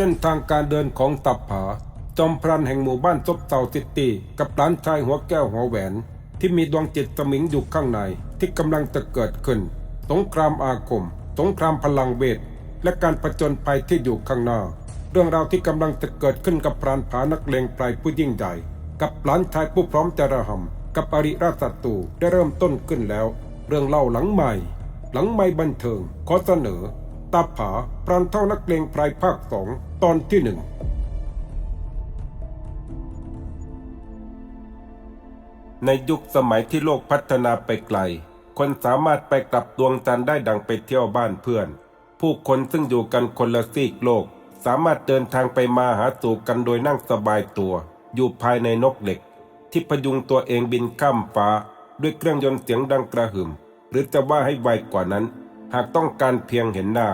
ส้นทางการเดินของตับผา จอมพรันแห่งหมู่บ้านซบเซาซิตี้กับหลานชายหัวแก้วหัวแหวน ที่มีดวงจิตสมิงอยู่ข้างในที่กำลังจะเกิดขึ้น สงครามอาคม สงครามพลังเวท และการผจญภัยที่อยู่ข้างหน้า เรื่องราวที่กำลังจะเกิดขึ้นกับพรานผานักเลงไพรผู้ยิ่งใหญ่ กับหลานชายผู้พร้อมจะระหำกับอริราชศัตรูได้เริ่มต้นขึ้นแล้ว เรื่องเล่าหลังใหม่ หลังไม่บันเทิงขอเสนอ ตาผาปรานเท่านักเลงไพรภาคสองตอนที่หนึ่งในยุคสมัยที่โลกพัฒนาไปไกล คนสามารถไปกลับดวงจันทร์ได้ดังไปเที่ยวบ้านเพื่อน ผู้คนซึ่งอยู่กันคนละซีกโลก สามารถเดินทางไปมาหาสู่กันโดยนั่งสบายตัว อยู่ภายในนกเหล็ก ที่พยุงตัวเองบินข้ามฟ้า ด้วยเครื่องยนต์เสียงดังกระหึ่ม หรือจะว่าให้ไวกว่านั้น หากต้องการเพียงเห็นหน้า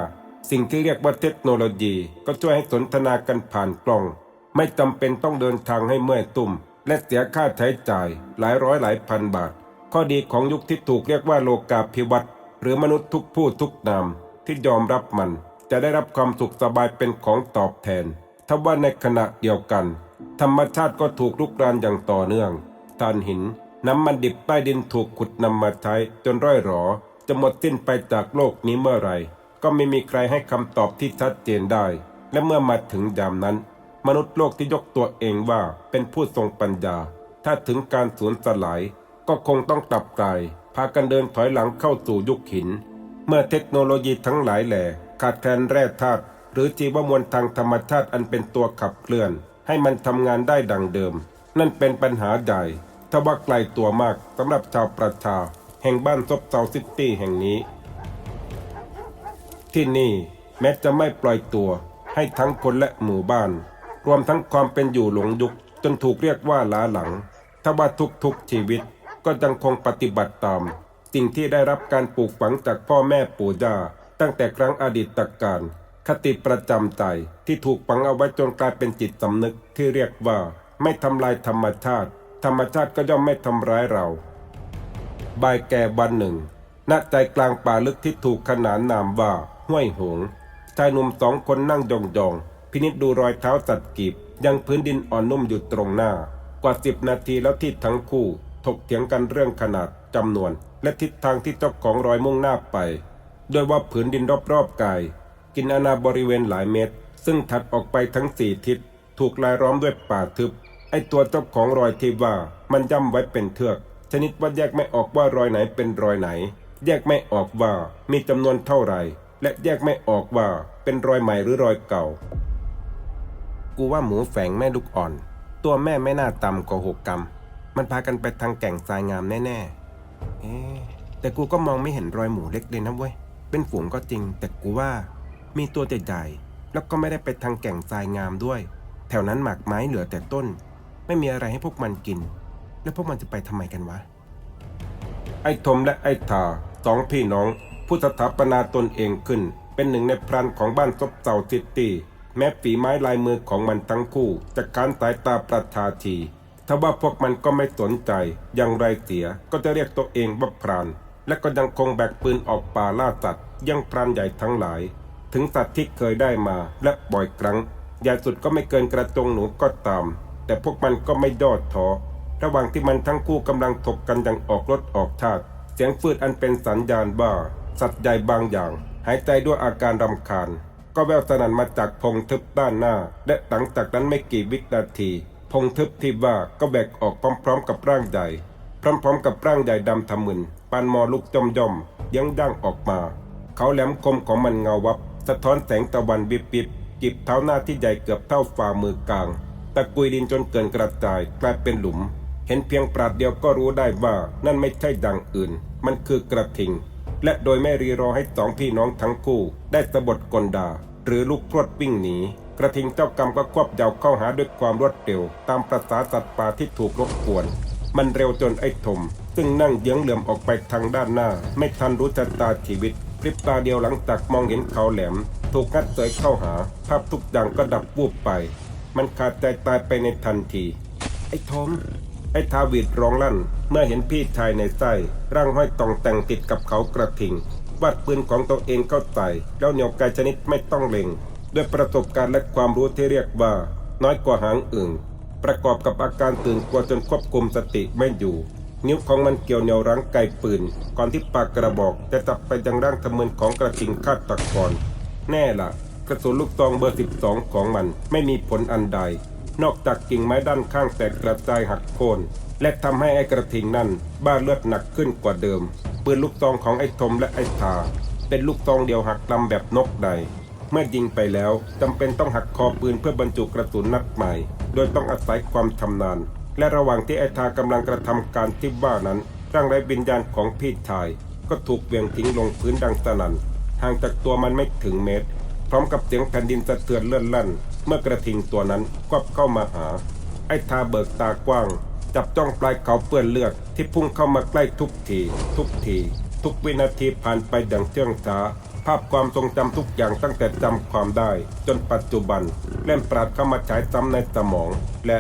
สิ่งที่เรียกว่าเทคโนโลยีก็ช่วยให้สนทนากันผ่านกล้อง ไม่จำเป็นต้องเดินทางให้เมื่อยตุ่ม และเสียค่าใช้จ่ายหลายร้อยหลายพันบาท ข้อดีของยุคที่ถูกเรียกว่าโลกาภิวัตน์หรือมนุษย์ทุกผู้ทุกนามที่ยอมรับมัน จะได้รับความสุขสบายเป็นของตอบแทนทว่าในขณะเดียวกัน ธรรมชาติก็ถูกลุกรานอย่างต่อเนื่องถ่านหินน้ำมันดิบใต้ดินถูกขุดนำมาใช้จนร่อยหรอ จะหมดสิ้นไปจากโลกนี้เมื่อไหร่ ก็ไม่มีใครให้คำตอบที่ชัดเจนได้ และเมื่อมาถึงยามนั้น มนุษย์โลกที่ยกตัวเองว่าเป็นผู้ทรงปัญญา ถ้าถึงการสูญสลาย ก็คงต้องกลับกลายพากันเดินถอยหลังเข้าสู่ยุคหิน เมื่อเทคโนโลยีทั้งหลายแหล่ขาดแคลนแร่ธาตุหรือจีวมวลทางธรรมชาติอันเป็นตัวขับเคลื่อน ให้มันทำงานได้ดังเดิม นั่นเป็นปัญหาใหญ่ทว่าไกลตัวมากสำหรับชาวประชา แห่งบ้านซบเซาซิตี้แห่งนี้ ที่นี่แม้จะไม่ปล่อยตัวให้ทั้งคนและหมู่บ้าน รวมทั้งความเป็นอยู่หลงยุคจนถูกเรียกว่าล้าหลังทว่าทุกๆชีวิตก็ยังคงปฏิบัติตามสิ่งที่ได้รับการปลูกฝังจากพ่อแม่ปู่ย่าตั้งแต่ครั้งอดีตการ คติประจำใจที่ถูกฝังเอาไว้จนกลายเป็นจิตสำนึกที่เรียกว่าไม่ทำลายธรรมชาติ ธรรมชาติก็ย่อมไม่ทำร้ายเรา บ่ายแก่วันหนึ่งณใจกลางป่าลึกที่ถูกขนานนามว่า ห้วยหงชายหนุ่มสองคนนั่งยองๆ พินิจดูรอยเท้าสัตว์กีบ ยังพื้นดินอ่อนนุ่มอยู่ตรงหน้า กว่าสิบนาทีแล้วที่ทั้งคู่ถกเถียงกันเรื่องขนาดจำนวน และทิศทางที่เจ้าของรอยมุ่งหน้าไป โดยว่าผืนดินรอบๆกาย กินอาณาบริเวณหลายเมตร ซึ่งถัดออกไปทั้งสี่ทิศ ถูกลายล้อมด้วยป่าทึบ ไอตัวเจ้าของรอยที่ว่ามันย่ำไว้เป็นเทือก ชนิดว่าแยกไม่ออกว่ารอยไหนเป็นรอยไหน แยกไม่ออกว่ามีจำนวนเท่าไหร่ และแยกไม่ออกว่าเป็นรอยใหม่หรือรอยเก่า กูว่าหมูแฝงแม่ลูกอ่อน ตัวแม่ไม่น่าต่ำกว่าหกกรัมมันพากันไปทางแก่งทรายงามแน่ๆ เอ๊แต่กูก็มองไม่เห็นรอยหมูเล็กเลยนะเว้ย เป็นฝูงก็จริง แต่กูว่า มีตัวใหญ่ๆแล้วก็ไม่ได้ไปทางแก่งทรายงามด้วย แถวนั้นหมากไม้เหลือแต่ต้น ไม่มีอะไรให้พวกมันกิน แล้วพวกมันจะไปทำไมกันวะ ไอ้ทมและไอ้ทาสองพี่น้อง ผู้สถาปนาตนเองขึ้น เป็นหนึ่งในพรันของบ้านซบเซาซิตี้แม้ฝีไม้ลายมือของมันทั้งคู่จะการสายตาประชาทีทว่าพวกมันก็ไม่สนใจ อย่างไรเสียก็จะเรียกตัวเองว่าพราน และก็ยังคงแบกปืนออกป่าล่าสัตว์ยังพรานใหญ่ทั้งหลาย ถึงสัตว์ที่เคยได้มาและบ่อยครั้งใหญ่สุดก็ไม่เกินกระจงหนูก็ตาม แต่พวกมันก็ไม่ยอดท้อระหว่างที่มันทั้งคู่กำลังถกกันอย่างออกรถออกชาติเสียงฟืดอันเป็นสัญญาณว่า สัตว์ใหญ่บางอย่าง หายใจด้วยอาการรำคาญ ก็แววสนั่นมาจากพงทึบด้านหน้า และหลังจากนั้นไม่กี่วินาที พงทึบที่ว่าก็แบกออกพร้อมๆ กับร่างใหญ่ พร้อมๆ กับร่างใหญ่ดำทะมึนปานมอลุกจอมย่อมยังย่างออกมา เขาแหลมคมของมันเงาวับ สะท้อนแสงตะวันวิบวิบจิบเท้าหน้าที่ใหญ่เกือบเท่าฝ่ามือกลางตะกุยดินจนเกินกระจายกลายเป็นหลุม เห็นเพียงปราดเดียวก็รู้ได้ว่านั่นไม่ใช่ดังอื่น มันคือกระทิง และโดยไม่รีรอให้สองพี่น้องทั้งคู่ ได้สะบดกลดา หรือลูกพรวดวิ่งหนี กระทิงเจ้ากรรมก็ควบเหยาวเข้าหาด้วยความรวดเร็ว ตามประสาสัตว์ป่าที่ถูกรบกวน มันเร็วจนไอ้ทมซึ่งนั่งเยื้องเหลื่อมออกไปทางด้านหน้า ไม่ทันรู้ชะตาชีวิตพริบตาเดียวหลังจากมองเห็นเขาแหลม ถูกงัดเสยเข้าหา ภาพทุกอย่างก็ดับวูบไป มันขาดใจตายไปในทันที ไอ้ทม ไอ้ทาวิดร้องลั่น เมื่อเห็นพี่ชายในไส้ร่างห้อยตองแต่งติดกับเขากระทิงวัดปืนของตัวเองเข้าใส่แล้วเหนียวไกลชนิดไม่ต้องเล็ง ด้วยประสบการณ์และความรู้ที่เรียกว่า น้อยกว่าหางอึ่งประกอบกับอาการตื่นกลัวจนควบคุมสติไม่อยู่ นิ้วของมันเกี่ยวเหนี่ยวรั้งไกปืน ก่อนที่ปากกระบอกจะจับไปยังร่างทะมึนของกระทิงฆาตกรแน่ล่ะ กระสุนลูกซองเบอร์ 12 ของมันไม่มีผลอันใด นอกจากกิ่งไม้ด้านข้างแตกกระจายหักโค่นและทำให้ไอ้กระทิงนั่นบ้าเลือดหนักขึ้นกว่าเดิมปืนลูกซองของไอ้ทมและไอ้ทาเป็นลูกซองเดียวหักลำแบบนกใด เมื่อยิงไปแล้วจำเป็นต้องหักคอปืนเพื่อบรรจุกระสุนนัดใหม่ โดยต้องอาศัยความชำนาญ และระหว่างที่ไอ้ทากำลังกระทำการที่ว่านั้นร่างไร้วิญญาณของพี่ชาย ก็ถูกเวี่ยงทิ้งลงพื้นดังสนั่นห่างจากตัวมันไม่ถึงเมตร พร้อมกับเสียงแผ่นดินสะเทือนเลื่อนลั่น เมื่อกระทิงตัวนั้นกวบเข้ามาหา ไอ้ทาเบิกตากว้าง จับจ้องปลายเขาเปื้อนเลือดที่พุ่งเข้ามาใกล้ทุกที ทุกที ทุกวินาทีผ่านไปอย่างเชื่องช้าภาพความทรงจำทุกอย่างตั้งแต่จำความได้ จนปัจจุบันเล่มปราดเข้ามาฉายซ้ำในสมอง และ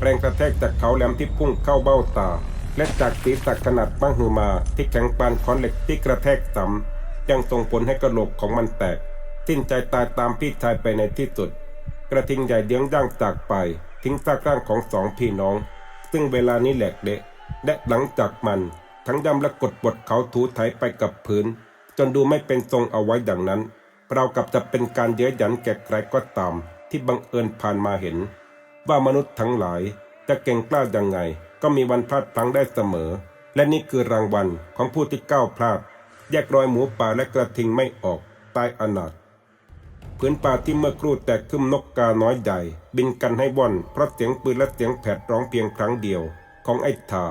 แรงกระแทกจากเขาแหลมที่พุ่งเข้าเบ้าตา และจากศีรษะขนาดมังหือมา ที่แข็งปานค้อนเหล็กที่กระแทกซ้ำยังส่งผลให้กระโหลกของมันแตก สิ้นใจตายตามพี่ชายไปในที่สุด กระทิงใหญ่เดี้ยงย่างจากไป ทิ้งซากร่างของสองพี่น้อง ซึ่งเวลานี้แหลกเละและหลังจากมันทั้งยำและกดบทเขาถูไถไปกับพื้น จนดูไม่เป็นทรงเอาไว้ดังนั้นเรากับจะเป็นการเย้ยหยันแก่ใครก็ตาม ที่บังเอิญผ่านมาเห็น ว่ามนุษย์ทั้งหลายจะเก่งกล้ายังไง ก็มีวันพลาดพลั้งได้เสมอ และนี่คือรางวัลของผู้ที่ก้าวพลาด แยกรอยหมูป่าและกระทิงไม่ออกใต้อนาถ พื้นป่าที่เมื่อครู่แตกขึ้นนกกาน้อยใหญ่ บินกันให้ว่อนเพราะเสียงปืนและเสียงแผดร้องเพียงครั้งเดียว ของไอ้ทา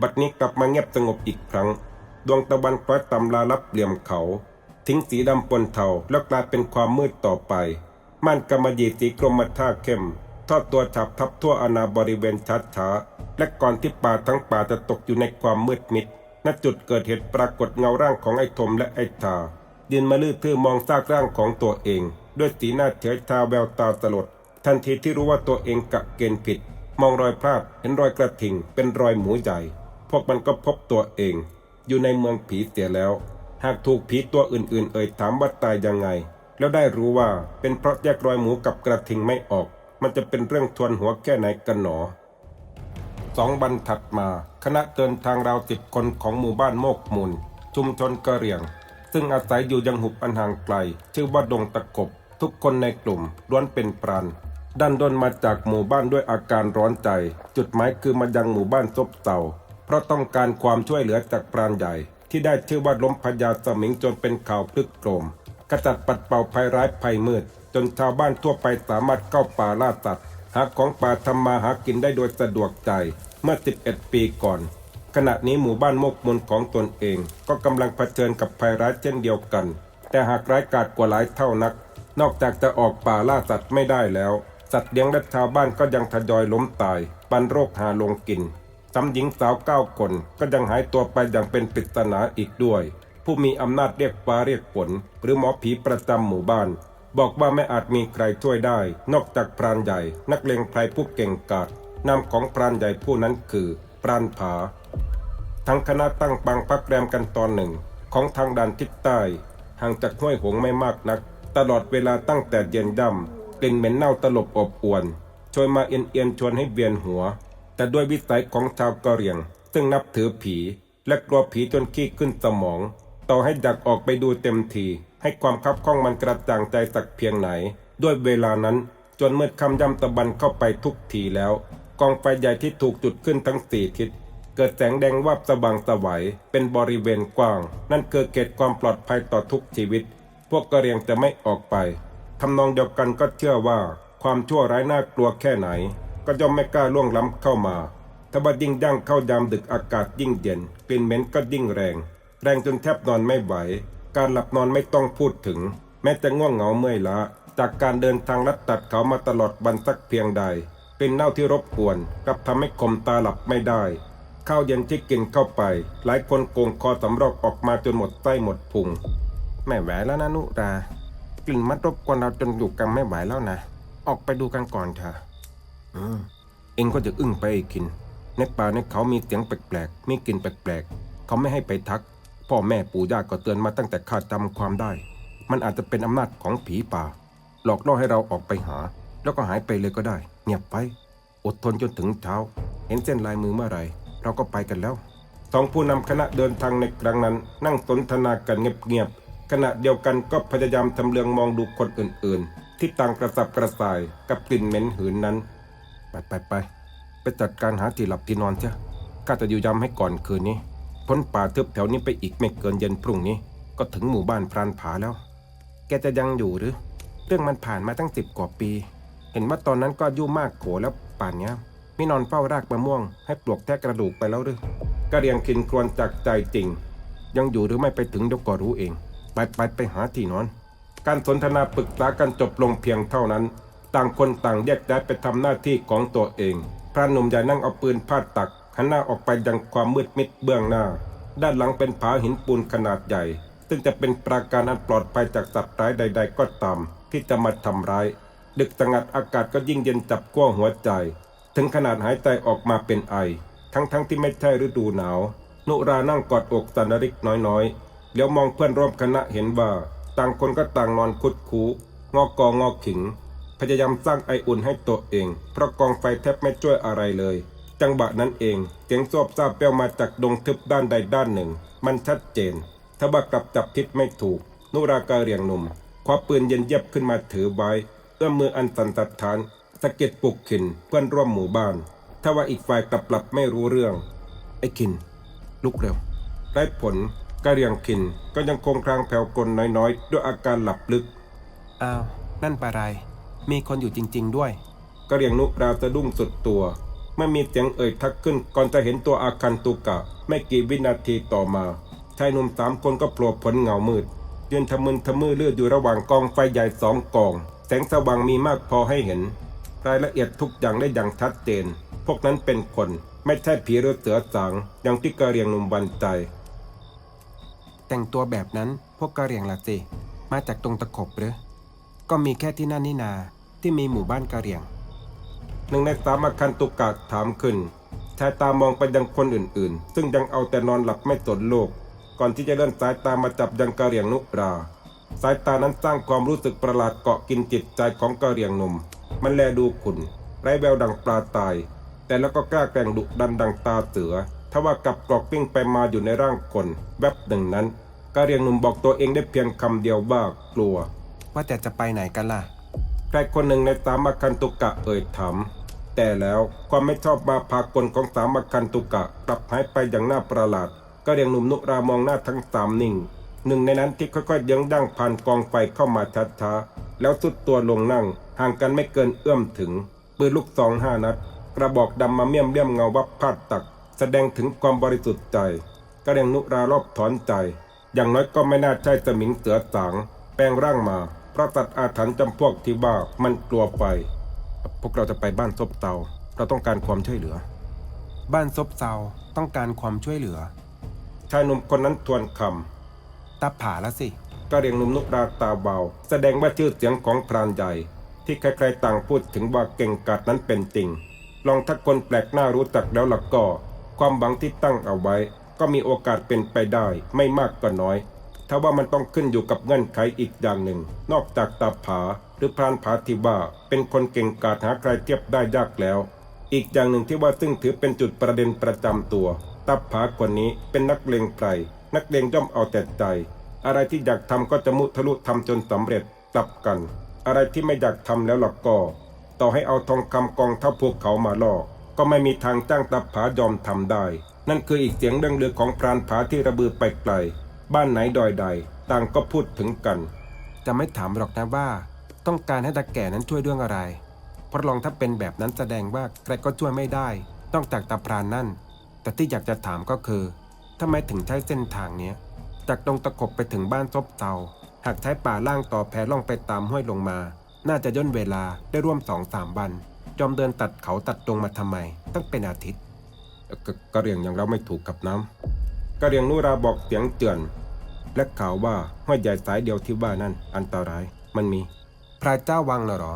บัดนี้กลับมาเงียบสงบอีกครั้ง ดวงตะวันคล้อยต่ำลาลับเหลี่ยมเขา ทิ้งสีดำปนเทาแล้วกลายเป็นความมืดต่อไป ม่านกำมะหยี่สีกรมท่าเข้ม ทอดตัวฉับทับทั่วอาณาบริเวณชัดช้าและก่อนที่ป่าทั้งป่าจะตกอยู่ในความมืดมิดณจุดเกิดเหตุปรากฏเงาร่างของไอ้ทมและไอ้ทายืนมาลื้อทื่อมองซากร่างของตัวเอง ด้วยสีหน้าเฉยชาแววตาสลด ทันทีที่รู้ว่าตัวเองกะเกณฑ์ผิด มองรอยพลาดเห็นรอยกระทิงเป็นรอยหมูใหญ่ พวกมันก็พบตัวเอง อยู่ในเมืองผีเสียแล้ว หากถูกผีตัวอื่นๆ เอ่ยถามว่าตายยังไง แล้วได้รู้ว่าเป็นเพราะแยกรอยหมูกับกระทิงไม่ออก มันจะเป็นเรื่องทวนหัวแค่ไหนกันหนอสองวันถัดมาคณะเดินทางราวสิบคนของหมู่บ้านโมกมูล ชุมชนกะเหรี่ยง ซึ่งอาศัยอยู่ยังหุบอันห่างไกล ชื่อว่าดงตะกบ ทุกคนในกลุ่มล้วนเป็นปราณดันดนมาจากหมู่บ้านด้วยอาการร้อนใจ จุดหมายคือมายังหมู่บ้านซบเซาเพราะต้องการความช่วยเหลือจากปราณใหญ่ ที่ได้ชื่อว่าล้มพญาสมิงจนเป็นข่าวคลึกโครมขจัดปัดเป่าภัยร้ายภัยมืด จนชาวบ้านทั่วไปสามารถเข้าป่าล่าสัตว์หาของป่าทำมาหากินได้โดยสะดวกใจ เมื่อ 11 ปีก่อน ขณะนี้หมู่บ้านโมกมนของตนเอง ก็กำลังเผชิญกับภัยร้ายเช่นเดียวกัน แต่หากร้ายกาจกว่าหลายเท่านัก นอกจากจะออกป่าล่าสัตว์ไม่ได้แล้ว สัตว์เลี้ยงและชาวบ้านก็ยังทยอยล้มตาย ปันโรคหาลงกินซ้ำหญิงสาวเก้าคนก็ยังหายตัวไปอย่างเป็นปริศนาอีกด้วย ผู้มีอำนาจเรียกฟ้าเรียกฝนหรือหมอผีประจำหมู่บ้าน บอกว่าไม่อาจมีใครช่วยได้ นอกจากพรานใหญ่ นักเลงไพรผู้เก่งกาจนามของพรานใหญ่ผู้นั้นคือปรานผา ทั้งคณะตั้งปังพักแรมกันตอนหนึ่ง ของทางด้านทิศใต้ห่างจากห้วยหงไม่มากนัก ตลอดเวลาตั้งแต่เย็นย่ำกลิ่นเหม็นเน่าตลบอบอวนช่วยมาเอียนเอียนๆชวนให้เวียนหัว แต่ด้วยวิสัยของชาวกะเหรี่ยง ซึ่งนับถือผี และกลัวผีจนขี้ขึ้นสมอง ต่อให้อยากออกไปดูเต็มทีให้ความคับข้องมันกระจ่างใจสักเพียงไหน ด้วยเวลานั้นจนมืดคำย่ำตะบันเข้าไปทุกทีแล้ว กองไฟใหญ่ที่ถูกจุดขึ้นทั้งสี่ทิศเกิดแสงแดงวาบสว่างสวัยเป็นบริเวณกว้าง นั่นคือเกตความปลอดภัยต่อทุกชีวิต พวกกะเรียงจะไม่ออกไปทำนองเดียวกันก็เชื่อว่าความชั่วร้ายน่ากลัวแค่ไหน ก็ย่อมไม่กล้าล่วงล้ำเข้ามาถ้าว่ายิ่งย่างเข้ายามดึกอากาศยิ่งเย็นกลิ่นเหม็นก็ยิ่งแรง แรงจนแทบนอนไม่ไหว การหลับนอนไม่ต้องพูดถึง แม้จะง่วงเหงาเมื่อยล้าจากการเดินทางลัดตัดเขามาตลอดวันสักเพียงใด เป็นเน่าที่รบกวนกลับทำให้คมตาหลับไม่ได้ ข้าวเย็นที่กินเข้าไป หลายคนโกงคอสำรอกออกมาจนหมดไส้หมดพุง ไม่ไหวแล้วนะนุรากลิ่นมัดรบกวนเราจนอยู่กันไม่ไหวแล้วนะ ออกไปดูกันก่อนเถอะอืมเองก็จะอึ้งไปไอ้กิน ในป่าในเขามีเสียงแปลกๆ มีกลิ่นแปลกๆ เขาไม่ให้ไปทัก พ่อแม่ปู่ย่าก็เตือนมาตั้งแต่ข้าจำความได้ถมันอาจจะเป็นอำนาจของผีป่า หลอกล่อให้เราออกไปหา แล้วก็หายไปเลยก็ได้ เงียบไป อดทนจนถึงเช้า เห็นเส้นลายมือเมื่อไหร่ เราก็ไปกันแล้วสองผู้นำคณะเดินทางในครั้งนั้น นั่งสนทนากันเงียบๆ ขณะเดียวกันก็พยายามทำเลืองมองดูคนอื่นๆ ที่ต่างกระสับกระส่ายกับกลิ่นเหม็นหืนนั้น ไปไปไปไปจัดการหาที่หลับที่นอนเถอะข้าจะอยู่ยำให้ก่อนคืนนี้พ้นป่าทึบแถวนี้ไปอีกไม่เกินเย็นพรุ่งนี้ ก็ถึงหมู่บ้านพรานผาแล้ว แกจะยังอยู่หรือ เรื่องมันผ่านมาตั้งสิบกว่าปี เห็นว่าตอนนั้นก็อายุมากโขแล้วป่านนี้ไม่นอนเฝ้ารากมะม่วง ให้ปลวกแทะกระดูกไปแล้วหรือก็เรียงคินครวญจากใจจริง ยังอยู่หรือไม่ไปถึงเดี๋ยวก็รู้เอง ไปไปไปหาที่นอน การสนทนาปรึกษากันจบลงเพียงเท่านั้น ต่างคนต่างแยกย้ายไปทำหน้าที่ของตัวเอง พระหนุ่มใหญ่นั่งเอาปืนพาดตักหันหน้าออกไปยังความมืดมิดเบื้องหน้า ด้านหลังเป็นผาหินปูนขนาดใหญ่ ซึ่งจะเป็นปราการอันปลอดภัยจากสัตว์ร้ายใด ๆ ก็ตาม ที่จะมาทำร้าย ดึกสงัดอากาศก็ยิ่งเย็นจับกั้วหัวใจ ถึงขนาดหายใจออกมาเป็นไอ ทั้งๆทที่ไม่ใช่ฤดูหนาว นุรานั่งกอดอกสันนริกน้อยๆ เลี้ยวมองเพื่อนร่วมคณะเห็นว่าต่างคนก็ต่างนอนคุดคูงอกองอขิง พยายามสร้างไออุ่นให้ตัวเอง เพราะกองไฟแทบไม่ช่วยอะไรเลย จังหวะนั้นเองเสียงซอบซาบเปี้ยวมาจากดงทึบด้านใดด้านหนึ่ง มันชัดเจนถ้าว่ากลับจับทิศไม่ถูก นุราการเรียงหนุ่มคว้าปืนเย็นเย็บขึ้นมาถือไว้เอื้อมมืออันสันตัดฐานสะเก็ดปุกขินเพื่อนร่วมหมู่บ้านถ้าว่าอีกฝ่ายกลับหลับไม่รู้เรื่อง ไอ้ขิน ลุกเร็วไร้ผล กะเรียงขินก็ยังคงครางแผ่วกลน้อยๆ ด้วยอาการหลับลึก อ้าว นั่นปะไร มีคนอยู่จริง ๆ ด้วย กะเหรียงนุราสะดุ้งสุดตัวเมื่อมีเสียงเอ่ยทักขึ้นก่อนจะเห็นตัวอาคันตุกะ ไม่กี่วินาทีต่อมาชายหนุ่มสามคนก็โผล่พ้นเงามืดยืนทะมึนทะมือเลือดอยู่ระหว่างกองไฟใหญ่สองกอง แสงสว่างมีมากพอให้เห็น รายละเอียดทุกอย่างได้อย่างชัดเจน พวกนั้นเป็นคน ไม่ใช่ผีหรือเสือสางอย่างที่กะเหรียงหนุ่มบันใจ แต่งตัวแบบนั้นพวกกะเหรี่ยงละสิ มาจากตรงตะขบหรือ ก็มีแค่ที่นั่นนี่นาที่มีหมู่บ้านกะเหรี่ยง หนึ่งในสามอาคันตุกะถามขึ้นชายตามองไปยังคนอื่นๆ ซึ่งยังเอาแต่นอนหลับไม่สนโลก ก่อนที่จะเลื่อนสายตามาจับยังกะเหรี่ยงนุรา สายตานั้นสร้างความรู้สึกประหลาดเกาะกินจิตใจของกะเหรี่ยงหนุ่ม มันแลดูขุนไร้แววดังปลาตาย แต่แล้วก็กล้าแกล้งดุดันดังตาเสือ ทว่ากับกรอกวิ่งไปมาอยู่ในร่างคนแวบหนึ่งนั้นกะเหรี่ยงหนุ่มบอกตัวเองได้เพียงคำเดียวว่ากลัว ว่าแต่จะไปไหนกันล่ะ ใครคนหนึ่งในสามอาคันตุกะเอ่ยถามแต่แล้วความไม่ชอบมาพากลของสามอาคันตุกะกลับหายไปอย่างน่าประหลาดก็เรียงหนุ่มนุรามองหน้าทั้งสามนิ่งหนึ่งในนั้นที่ค่อยๆเยื้องดั้งผ่านกองไฟเข้ามาช้าๆแล้วสุดตัวลงนั่ง ห่างกันไม่เกินเอื้อมถึงปืนลูกซองห้านัด กระบอกดำมาเมี่ยมเลี่ยมเงาวับพาดตัก แสดงถึงความบริสุทธิ์ใจก็เรียงนุรารอบถอนใจ อย่างน้อยก็ไม่น่าใช่สมิงเสือสางแปลงร่างมาเพราะสัตว์อาถรรพ์จำพวกที่ว่ามันกลัวไฟพวกเราจะไปบ้านซบเตา เราต้องการความช่วยเหลือ บ้านซบเซาต้องการความช่วยเหลือ ชายหนุ่มคนนั้นทวนคตาผาละสิำก็เรียงหนุ่มนุกราตาเบา แสดงว่าชื่อเสียงของพรานใหญ่ ที่ใครๆต่างพูดถึงว่าเก่งกาจนั้นเป็นจริง ลองถ้าคนแปลกหน้ารู้จักแล้วล่ะก็ ความหวังที่ตั้งเอาไว้ ก็มีโอกาสเป็นไปได้ไม่มากก็น้อยถ้าว่ามันต้องขึ้นอยู่กับเงื่อนไขอีกอย่างหนึ่ง นอกจากตาผาหรือพรานผาที่ว่าเป็นคนเก่งกาจหาใครเทียบได้ยากแล้ว อีกอย่างหนึ่งที่ว่าซึ่งถือเป็นจุดประเด็นประจำตัวตับผาคนนี้เป็นนักเลงไพรนักเลงย่อมเอาแต่ใจ อะไรที่อยากทำก็จะมุทะลุทำจนสำเร็จกลับกัน อะไรที่ไม่อยากทำแล้วล่ะก็ ต่อให้เอาทองคำกองเท่าพวกเขามาล่อ ก็ไม่มีทางจ้างตับผายอมทำได้ นั่นคืออีกเสียงเรื่องลือของพรานผาที่ระบือไปไกล บ้านไหนดอยใด ต่างก็พูดถึงกัน จะไม่ถามหรอกนะว่า ต้องการให้ตาแก่นั้นช่วยเรื่องอะไร เพราะลองถ้าเป็นแบบนั้นแสดงว่าใครก็ช่วยไม่ได้นอกจากตาพรานนั่น แต่ที่อยากจะถามก็คือทำไมถึงใช้เส้นทางเนี้ย จากตรงตะขบไปถึงบ้านซบเตา หากใช้ป่าล่างต่อแพล่องไปตามห้วยลงมา น่าจะย่นเวลาได้ร่วมสองสามวัน ยอมเดินตัดเขาตัดตรงมาทำไม ตั้งเป็นอาทิตย์กกะเรียงอย่างเราไม่ถูกกับน้ำกะเรียงนุราบอกเสียงเตือน และข่าวว่าห้วยใหญ่สายเดียวที่ว่านั่นอันตรายมันมี พระเจ้าวังน่ะหรอ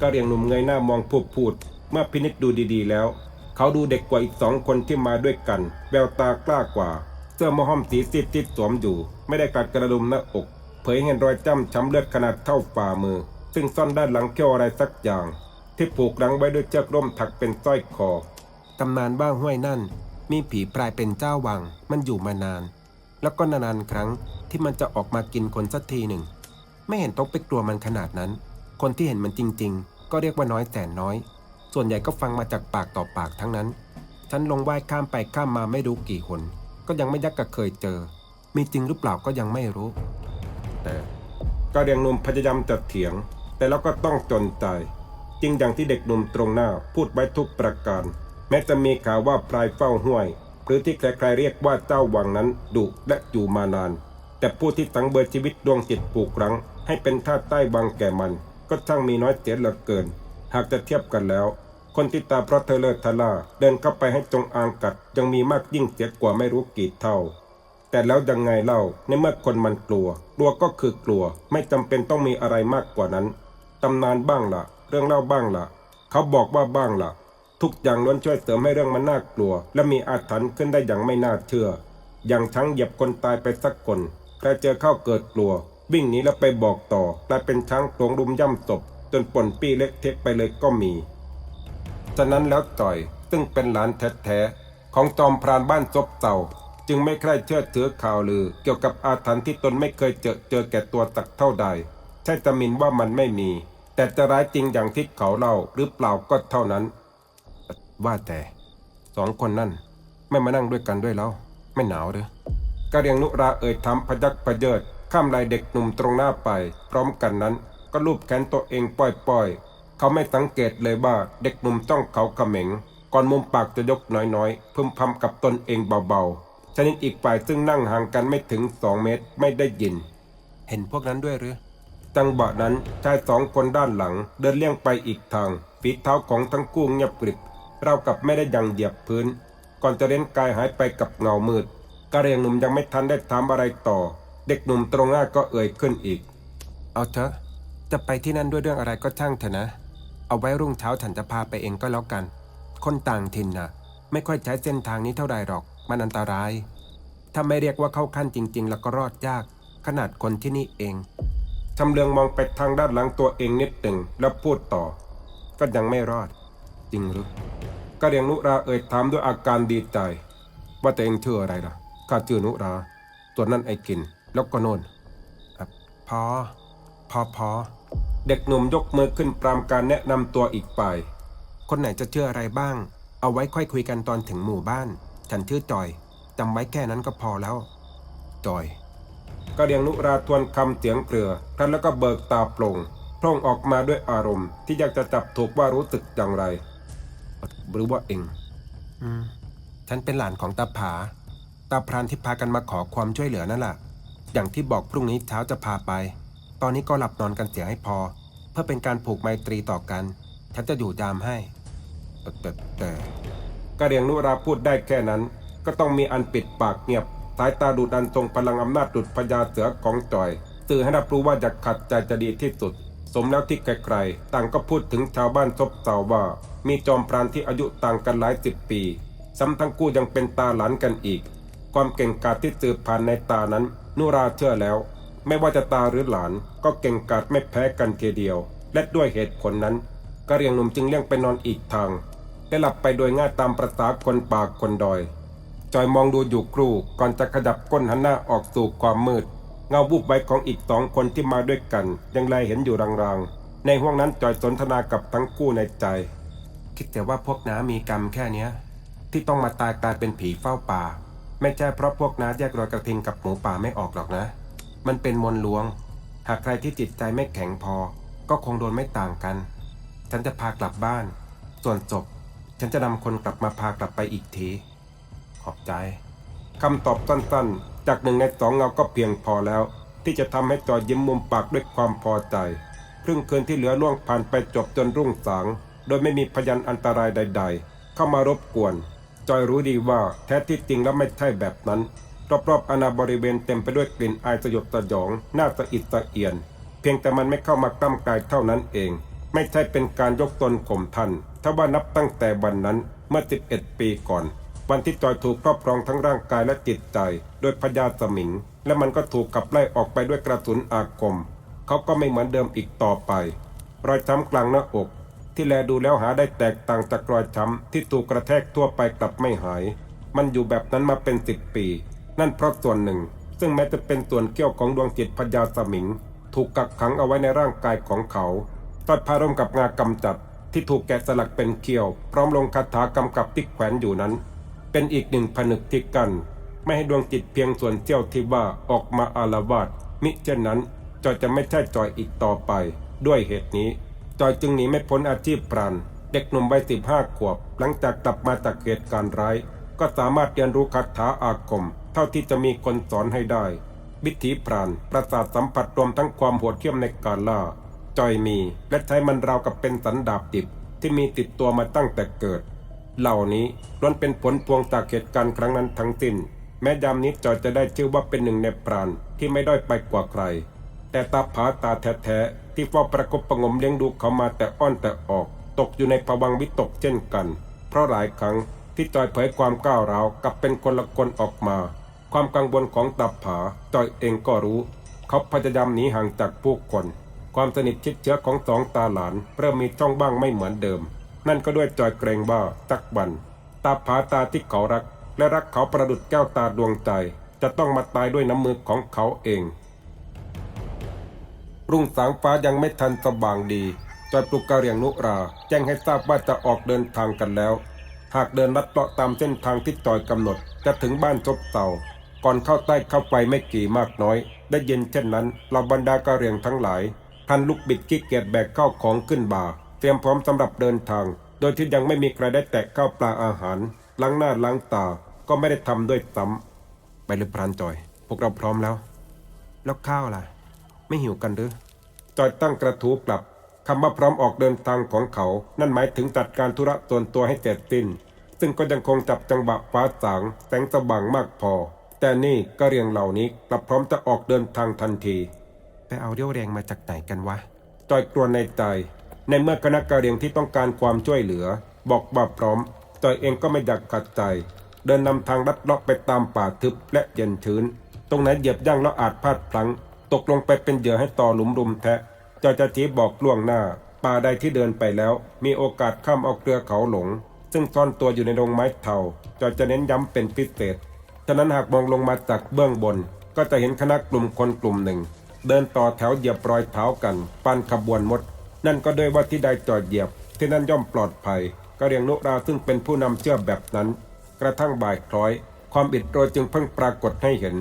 กะเรียงหนุ่มเงยหน้ามองพูดพูด เมื่อพินิจดูดีๆแล้ว เขาดูเด็กกว่าอีกสองคนที่มาด้วยกัน แววตากล้ากว่า เสื้อมอห้อมสีซีดที่สวมอยู่ ไม่ได้กัดกระดุมหน้าอก เผยเห็นรอยจ้ำช้ำเลือดขนาดเท่าฝ่ามือ ซึ่งซ่อนด้านหลังเขี้ยวอะไรสักอย่าง ที่ผูกรั้งไว้ด้วยเชือกร่มถักเป็นสร้อยคอตำนานบ้าห้วยนั่น มีผีพรายเป็นเจ้าวัง มันอยู่มานาน แล้วก็นานๆครั้งที่มันจะออกมากินคนสักทีหนึ่ง ไม่เห็นต้องไปกลัวมันขนาดนั้น คนที่เห็นมันจริง ๆ ก็เรียกว่าน้อยแสนน้อย ส่วนใหญ่ก็ฟังมาจากปากต่อปากทั้งนั้น ฉันลงว่ายข้ามไปข้ามมาไม่รู้กี่คน ก็ยังไม่ยักกะเคยเจอ มีจริงหรือเปล่าก็ยังไม่รู้ แต่ก็เรียงนุ่มพยายามจะเถียง แต่แล้วก็ต้องจนใจ จริงอย่างที่เด็กหนุ่มตรงหน้าพูดไว้ทุกประการ แม้จะมีข่าวว่าพลายเฝ้าห้วย หรือที่ใครๆเรียกว่าเจ้าวังนั้นดุและอยู่มานาน แต่ผู้ที่สังเบยชีวิตดวงจิตปลูกรั้ง ให้เป็นท่าใต้วังแก่มัน ก็ช่างมีน้อยเสียเหลือเกิน หากจะเทียบกันแล้ว คนที่ตาเพราะเธอเลิศทล่าเดินเข้าไปให้จงอางกัดยังมีมากยิ่งเสียกว่าไม่รู้กี่เท่าแต่แล้วยังไงเล่าในเมื่อคนมันกลัว กลัวก็คือกลัว ไม่จำเป็นต้องมีอะไรมากกว่านั้น ตำนานบ้างละ่ะ เรื่องเล่าบ้างละ่ะ เขาบอกว่าบ้างละ่ะ ทุกอย่างล้วนช่วยเสริมให้เรื่องมันน่ากลัว และมีอาถรรพ์ขึ้นได้อย่างไม่น่าเชื่อ อย่างทั้งเหยียบคนตายไปสักคนใครเจอเข้าเกิดกลัว วิ่งหนีแล้วไปบอกต่อกลายเป็นช้างโขลงรุมย่ำศพจนป่นปี้เล็กเทะไปเลยก็มี ฉะนั้นแล้วจ่อยซึ่งเป็นหลานแท้ๆของจอมพรานบ้านซบเต่า จึงไม่ใคร่เชื่อถือข่าวลือ เกี่ยวกับอาถรรพ์ที่ตนไม่เคยเจอเจอแก่ตัวตักเท่าใดใช่ตะมินว่ามันไม่มี แต่จะร้ายจริงอย่างที่เขาเล่าหรือเปล่าก็เท่านั้น ว่าแต่สองคนนั่นไม่มานั่งด้วยกันด้วยแล้ว ไม่หนาวหรือกะเรียงนุราเอ่ยถามพยักพเยิดข้ามไหลเด็กหนุ่มตรงหน้าไป พร้อมกันนั้น ก็ลูบแขนตัวเองป้อยๆ เขาไม่สังเกตเลยว่าเด็กหนุ่มจ้องเขาเขม็ง ก่อนมุมปากจะยกน้อยๆพึมพำกับตนเองเบาๆชนิดอีกฝ่ายซึ่งนั่งห่างกันไม่ถึงสองเมตรไม่ได้ยิน เห็นพวกนั้นด้วยหรือ จังหวะนั้นชายสองคนด้านหลังเดินเลี่ยงไปอีกทางฝีเท้าของทั้งคู่เงียบกริบเราวกับไม่ได้ยังเหยียบพื้น ก่อนจะเล่นกายหายไปกับเงามืดกะเรียงหนุ่มยังไม่ทันได้ถามอะไรต่อ เด็กหนุ่มตรงหน้าก็เอ่ยขึ้นอีก เอาเถอะจะไปที่นั่นด้วยเรื่องอะไรก็ช่างเถอะนะ เอาไว้รุ่งเช้าฉันจะพาไปเองก็แล้วกัน คนต่างถิ่นน่ะไม่ค่อยใช้เส้นทางนี้เท่าไรหรอก มันอันตราย ถ้าไม่เรียกว่าเข้าขั้นจริง ๆ แล้วก็รอดยาก ขนาดคนที่นี่เอง ชำเลืองมองไปทางด้านหลังตัวเองนิดหนึ่งแล้วพูดต่อ ก็ยังไม่รอด จริงหรือกะเรียงนุราเอ่ยถามด้วยอาการดีใจ ว่าตัวเองชื่ออะไรล่ะข้าชื่อนุรา ตัวนั้นไอ้กิน แล้วก็โน่นพอ พอพอเด็กหนุ่มยกมือขึ้นปรามการแนะนำตัวอีกฝ่ายคนไหนจะเชื่ออะไรบ้าง เอาไว้ค่อยคุยกันตอนถึงหมู่บ้าน ฉันชื่อจอยจำไว้แค่นั้นก็พอแล้ว จอย ก็เรียงนุราทวนคำเสียงเกลือครั้นแล้วก็เบิกตาโปร่งโพร่งออกมาด้วยอารมณ์ ที่อยากจะจับถูกว่ารู้สึกอย่างไรหรือว่าเองอืมฉันเป็นหลานของตาผา ตาพรานที่พากันมาขอความช่วยเหลือนั่นแหละอย่างที่บอกพรุ่งนี้เช้าจะพาไป ตอนนี้ก็หลับนอนกันเสียให้พอ เพื่อเป็นการผูกไมตรีต่อกัน ฉันจะอยู่ยามให้ แต่แต่แต่ก็เรียงนุราพูดได้แค่นั้น ก็ต้องมีอันปิดปากเงียบ สายตาดูดันทรงพลังอำนาจดุดพญาเสือของจอยสื่อให้รับรู้ว่าจะขัดใจจะดีที่สุด สมแล้วที่ไกลๆต่างก็พูดถึงชาวบ้านซบเซาว่า มีจอมพรานที่อายุต่างกันหลายสิบปีซ้ำทั้งคู่ยังเป็นตาหลานกันอีก ความเก่งกาจที่สืบผ่านในตานั้น นุราเชื่อแล้ว ไม่ว่าจะตาหรือหลานก็เก่งกาจไม่แพ้กันเทีเดียว และด้วยเหตุผลนั้นกะเรียงหนุ่มจึงเลี่ยงไปนอนอีกทาง ได้หลับไปโดยง่ายตามประษาคนป่าคนดอย จอยมองดูอยู่ครู่ก่อนจะขยับก้นหันหน้าออกสู่ความมืด เงาวูบไว้ของอีกสองคนที่มาด้วยกัน ยังไลเห็นอยู่รางๆ ในห้วงนั้นจอยสนทนากับทั้งคู่ในใจ คิดแต่ว่าพวกน้ามีกรรมแค่เนี้ย ที่ต้องมาตายกลายเป็นผีเฝ้าป่า ไม่ใช่เพราะพวกน้าแยกรอยกระทิงกับหมูป่าไม่ออกหรอกนะ มันเป็นมนต์ลวง หากใครที่จิตใจไม่แข็งพอ ก็คงโดนไม่ต่างกัน ฉันจะพากลับบ้าน ส่วนศพฉันจะนำคนกลับมาพากลับไปอีกที ขอบใจคำตอบสั้นๆ จากหนึ่งในสองเงาก็เพียงพอแล้ว ที่จะทำให้จอยยิ้มมุมปากด้วยความพอใจครึ่งคืนที่เหลือล่วงผ่านไปจบจนรุ่งสาง โดยไม่มีพยานอันตรายใด ๆ เข้ามารบกวน จอยรู้ดีว่าแท้ที่จริงแล้วไม่ใช่แบบนั้นรอบๆอาณาบริเวณเต็มไปด้วยกลิ่นอายสยดสยองน่าสะอิดสะเอียน เพียงแต่มันไม่เข้ามากล้ำกายเท่านั้นเอง ไม่ใช่เป็นการยกตนข่มท่านถ้าว่านับตั้งแต่วันนั้นเมื่อ 11 ปีก่อน วันที่จอยถูกครอบครองทั้งร่างกายและจิตใจ โดยพญาสมิง และมันก็ถูกขับไล่ออกไปด้วยกระสุนอาคม เขาก็ไม่เหมือนเดิมอีกต่อไป รอยช้ำกลางหน้าอก ที่แลดูแล้วหาได้แตกต่างจากรอยช้ำที่ถูกกระแทกทั่วไปกลับไม่หาย มันอยู่แบบนั้นมาเป็นสิบปี นั่นเพราะส่วนหนึ่ง ซึ่งแม้จะเป็นส่วนเกี่ยวของดวงจิตพญาสมิง ถูกกักขังเอาไว้ในร่างกายของเขาตัดพารมกับงากำจัดที่ถูกแกะสลักเป็นเขี้ยว พร้อมลงคาถากำกับที่แขวนอยู่นั้น เป็นอีกหนึ่งผนึกที่กัน ไม่ให้ดวงจิตเพียงส่วนเสี้ยวที่ว่าออกมาอาละวาดมิเช่นนั้นจอยจะไม่ใช่จอยอีกต่อไป ด้วยเหตุนี้ จอยจึงหนีไม่พ้นอาชีพปราณเด็กหนุ่มวัยสิบห้าขวบ หลังจากกลับมาจากเหตุการณ์ร้าย ก็สามารถเรียนรู้คาถาอาคม เท่าที่จะมีคนสอนให้ได้ วิถีพรานประสาทสัมผัสรวมทั้งความโหดเหี้ยมในการล่าจอยมี และใช้มันราวกับเป็นสันดาบดิบที่มีติดตัวมาตั้งแต่เกิด เหล่านี้ล้วนเป็นผลพวงจากเหตุการณ์ครั้งนั้นทั้งสิ้น แม้ยามนี้จอยจะได้ชื่อว่าเป็นหนึ่งในปราณที่ไม่ด้อยไปกว่าใคร แต่ตาผาตาแท้ๆที่เฝ้าประกบประงมเลี้ยงดูเขามาแต่อ้อนแต่ออก ตกอยู่ในภวังวิตกเช่นกัน เพราะหลายครั้งที่จอยเผยความก้าวร้าวกับเป็นคนละคนออกมา ความกังวลของตาผาจอยเองก็รู้ เขาพยายามหนีห่างจากผู้คน ความสนิทชิดเชื้อของสองตาหลานเริ่มมีช่องบ้างไม่เหมือนเดิม นั่นก็ด้วยจอยเกรงว่าสักวันตาผาตาที่เขารัก และรักเขาประดุดแก้วตาดวงใจ จะต้องมาตายด้วยน้ำมือของเขาเองรุ่งสางฟ้ายังไม่ทันสว่างดี จอยปลุกกะเรียงนุรา แจ้งให้ทราบว่าจะออกเดินทางกันแล้ว หากเดินลัดเลาะตามเส้นทางที่จอยกำหนด จะถึงบ้านจบเต่า ก่อนเข้าใต้เข้าไปไม่กี่มากน้อย ได้เย็นเช่นนั้นเราบรรดากะเรียงทั้งหลายพันลูกบิดขี้เกียจแบกเข้าของขึ้นบ่า เตรียมพร้อมสำหรับเดินทาง โดยที่ยังไม่มีใครได้แตะข้าวปลาอาหาร ล้างหน้าล้างตาก็ไม่ได้ทำด้วยซ้ำไปเลยพรานจอย พวกเราพร้อมแล้ว แล้วข้าวล่ะ ไม่หิวกันหรือจอยตั้งกระทู้กลับคำว่าพร้อมออกเดินทางของเขา นั่นหมายถึงจัดการธุระส่วนตัวให้เสร็จสิ้น ซึ่งก็ยังคงจับจังหวะฟ้าสางแสงสว่างมากพอ แต่นี่ก็เรียงเหล่านี้กลับพร้อมจะออกเดินทางทันที ไปเอาเรี่ยวแรงมาจากไหนกันวะ จอยกลัวในใจ ในเมื่อคณะกะเรียงที่ต้องการความช่วยเหลือ บอกว่าพร้อมจอยเองก็ไม่อยากขัดใจ เดินนำทางลัดเลาะไปตามป่าทึบและเย็นชื้น ตรงไหนเหยียบย่างแล้วอาจพลาดพลั้ง ตกลงไปเป็นเหยื่อให้ต่อหลุมรุมแทะจอยจะชี้บอกล่วงหน้า ป่าใดที่เดินไปแล้ว มีโอกาสข้ามเอาเกลือเขาหลง ซึ่งซ่อนตัวอยู่ในดงไม้เถาจอยจะเน้นย้ำเป็นพิเศษฉะนั้นหากมองลงมาจากเบื้องบน ก็จะเห็นคณะกลุ่มคนกลุ่มหนึ่ง เดินต่อแถวเหยียบรอยเท้ากันปันขบวนมด นั่นก็ด้วยว่าที่ใดจอดเหยียบ ที่นั่นย่อมปลอดภัยก็เรียงนุราซึ่งเป็นผู้นำเชื่อแบบนั้น กระทั่งบ่ายคล้อย ความอิดโรยจึงเพิ่งปรากฏให้เห็น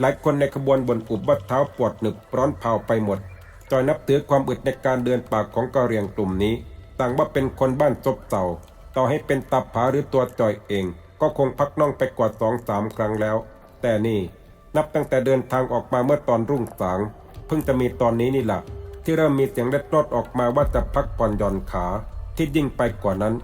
หลายคนในขบวนบนอุบว่าเท้าปวดหนึบร้อนเผาไปหมดจอยนับถือความอึดในการเดินป่าของกะเรียงกลุ่มนี้ ต่างว่าเป็นคนบ้านซบเซาต่อให้เป็นตับผาหรือตัวจอยเอง ก็คงพักน่องไปกว่าสองสามครั้งแล้ว แต่นี่นับตั้งแต่เดินทางออกมาเมื่อตอนรุ่งสางเพิ่งจะมีตอนนี้นี่แหละ ที่เริ่มมีเสียงเล็ดลอดออกมาว่าจะพักผ่อนหย่อนขาที่ยิ่งไปกว่านั้น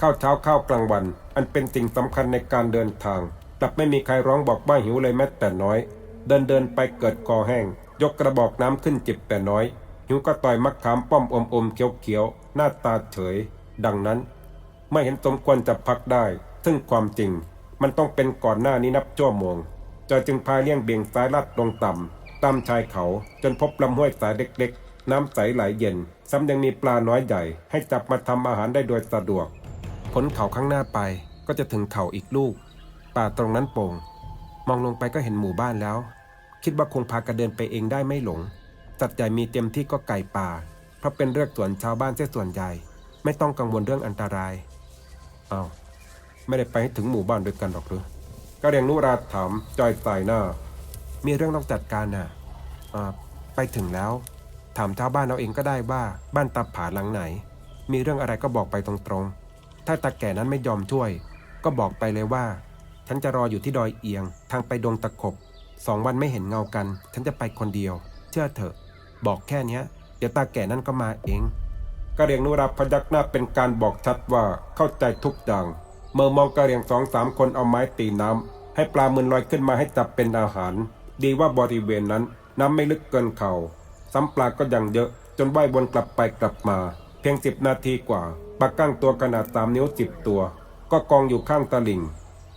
ข้าวเช้าข้าวกลางวัน อันเป็นสิ่งสำคัญในการเดินทางกลับไม่มีใครร้องบอกว่าหิวเลยแม้แต่น้อย เดินเดินไปเกิดคอแห้ง ยกกระบอกน้ำขึ้นจิบแต่น้อย หิวก็ต่อยมักขามป้อมอมอมๆเขียวเขียวๆหน้าตาเฉย ดังนั้น ไม่เห็นสมควรจะพักได้ ซึ่งความจริง มันต้องเป็นก่อนหน้านี้นับชั่วโมงจอยจึงพาเลี่ยงเบี่ยงซ้ายลัดลงต่ำตามชายเขาจนพบลำห้วยสายเล็กๆ น้ำใสไหลเย็น ซ้ำยังมีปลาน้อยใหญ่ ให้จับมาทำอาหารได้โดยสะดวก พ้นเขาข้างหน้าไปก็จะถึงเขาอีกลูก ป่าตรงนั้นโป่ง มองลงไปก็เห็นหมู่บ้านแล้ว คิดว่าคงพากันเดินไปเองได้ไม่หลงสัตว์ใหญ่มีเต็มที่ก็ไก่ป่า เพราะเป็นเรื่องสวนชาวบ้านเสียส่วนใหญ่ ไม่ต้องกังวลเรื่องอันตรายอ้าวไม่ได้ไปให้ถึงหมู่บ้านด้วยกันหรอกหรือก็เรียงนุราถามจอยสายหน้า มีเรื่องต้องจัดการน่ะอ่าไปถึงแล้วามชาวบ้านเราเองก็ได้ว่าบ้านตาผาหลังไหน มีเรื่องอะไรก็บอกไปตรงๆ ถ้าตาแก่นั้นไม่ยอมช่วย ก็บอกไปเลยว่า ฉันจะรออยู่ที่ดอยเอียง ทางไปดงตะขบสองวันไม่เห็นเงากัน ฉันจะไปคนเดียว เชื่อเถอะ บอกแค่เนี้ย เดี๋ยวตาแก่นั่นก็มาเองกะเรียงนุราพยักหน้าเป็นการบอกชัดว่าเข้าใจทุกอย่าง เมื่อมองกะเรียงสองสามคนเอาไม้ตีน้ำให้ปลามืนลอยขึ้นมาให้จับเป็นอาหาร ดีว่าบริเวณนั้นน้ำไม่ลึกเกินเขา่า ซ้ำปลาก็ยังเยอะ จนว่ายวนกลับไปกลับมา เพียงสิบนาทีกว่าปลากั้งตัวขนาดสามนิ้วสิบตัว ก็กองอยู่ข้างตลิ่ง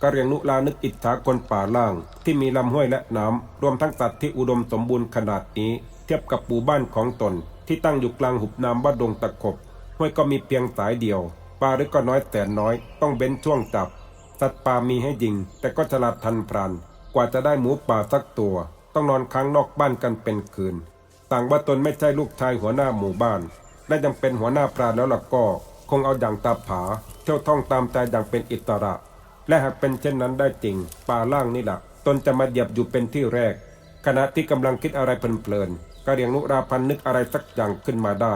กะเรียงนุลานึกอิจฉาคนป่าล่าง ที่มีลำห้วยและน้ำรวมทั้งสัตว์ที่อุดมสมบูรณ์ขนาดนี้ เทียบกับหมู่บ้านของตน ที่ตั้งอยู่กลางหุบน้ำบ้านดงตะขบห้วยก็มีเพียงสายเดียวปลาหรือก็น้อยแต่น้อย ต้องเบ้นช่วงจับ สัตว์ป่ามีให้ยิง แต่ก็ฉลาดทันพรันกว่าจะได้หมูป่าสักตัว ต้องนอนค้างนอกบ้านกันเป็นคืน ต่างว่าตนไม่ใช่ลูกชายหัวหน้าหมู่บ้าน และยังเป็นหัวหน้าปราแล้วล่ะก็ คงเอาอย่างตาผา เที่ยวท่องตามใจอย่างเป็นอิสระ และหากเป็นเช่นนั้นได้จริง ป่าล่างนี่แหละตนจะมาเหยียบอยู่เป็นที่แรก ขณะที่กำลังคิดอะไรเพลินๆกะเรียงนุราพันนึกอะไรสักอย่างขึ้นมาได้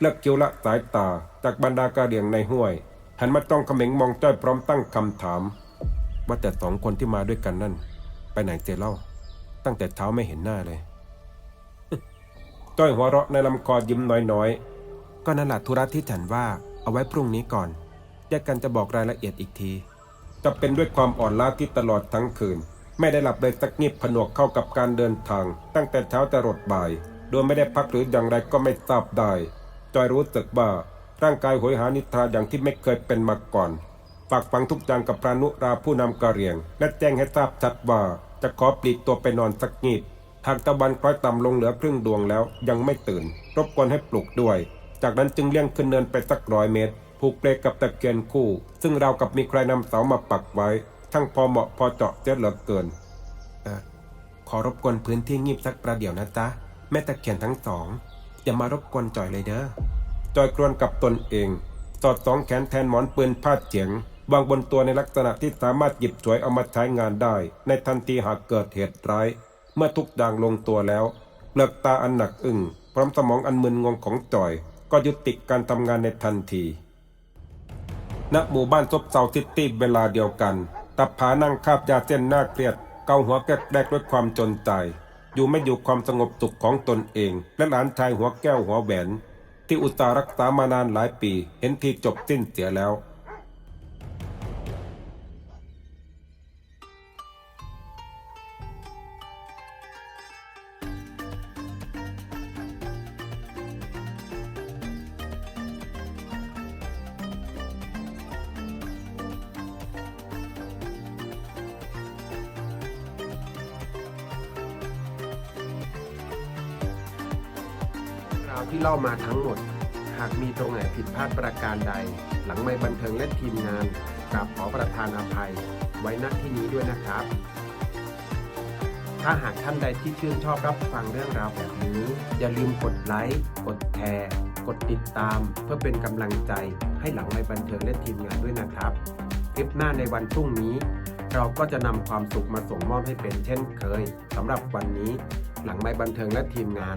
เลิกคิ้วละสายตา จากบรรดากะเรียงในห้วย หันมาจ้องเขม็งมองจ้อยพร้อมตั้งคำถาม ว่าแต่สองคนที่มาด้วยกันนั่น ไปไหนเจเล่า ตั้งแต่เช้าไม่เห็นหน้าเลย จ้อยหัวเราะในลำคอยิ้มน้อยๆ ก็นั่นแหละธุระที่ฉันว่าเอาไว้พรุ่งนี้ก่อนแยกกันจะบอกรายละเอียดอีกที จะเป็นด้วยความอ่อนล้าที่ตลอดทั้งคืน ไม่ได้หลับเลยสักนิดผนวกเข้ากับการเดินทาง ตั้งแต่เช้าจะรดบ่าย โดยไม่ได้พักหรืออย่างไรก็ไม่ทราบได้ จอยรู้สึกว่าร่างกายโหยหานิทราอย่างที่ไม่เคยเป็นมาก่อนฝากฝังทุกอย่างกับพระนุราผู้นำกะเรียง และแจ้งให้ทราบชัดว่าจะขอปลีกตัวไปนอนสักนิด หากตะวันคล้อยต่ำลงเหลือครึ่งดวงแล้วยังไม่ตื่น รบกวนให้ปลุกด้วย จากนั้นจึงเลี่ยงขึ้นเนินไปสักร้อยเมตร ผูกเปลกับตะเกียงคู่ ซึ่งเราวกับมีใครนำเสามาปักไว้ ทั้งพอเหมาะพอเจาะเสียเหลือเกินเออขอรบกวนพื้นที่งีบสักประเดี๋ยวนะจ๊ะ แม่ตะเคียนทั้งสองอย่ามารบกวนจ่อยเลยเด้อจอยกรวนกับตนเอง สอดสองแขนแทนหมอนปืนพาดเฉียงวางบนตัวในลักษณะที่สามารถหยิบฉวยเอามาใช้งานได้ ในทันทีหากเกิดเหตุร้ายเมื่อทุกอย่างลงตัวแล้วเปลือกตาอันหนักอึ้งพร้อมสมองอันมึนงงของจอย ก็ยุติการทำงานในทันทีณหมู่บ้านซบเซาซิตี้เวลาเดียวกัน ตับผานั่งคาบยาเส้นหน้าเครียด เกาหัวแกรกด้วยความจนใจอยู่ไม่อยู่ความสงบสุขของตนเอง และหลานชายหัวแก้วหัวแหวน ที่อุตสาหรักษามานานหลายปี เห็นทีจบสิ้นเสียแล้วาวที่เล่ามาทั้งหมด หากมีตรงไหนผิดพลาดประการใด หลังไม่บันเทิงและทีมงานกราบขอประทานอภัย ไว้ณที่นี้ด้วยนะครับ ถ้าหากท่านใดที่ชื่นชอบรับฟังเรื่องราวแบบนี้ อย่าลืมกดไลค์ กดแชร์ กดติดตาม เพื่อเป็นกำลังใจให้หลังไม่บันเทิงและทีมงานด้วยนะครับคลิปหน้าในวันพรุ่งนี้ เราก็จะนำความสุขมาส่งมอบให้เป็นเช่นเคยสำหรับวันนี้ หลังไม่บันเทิงและทีมงาน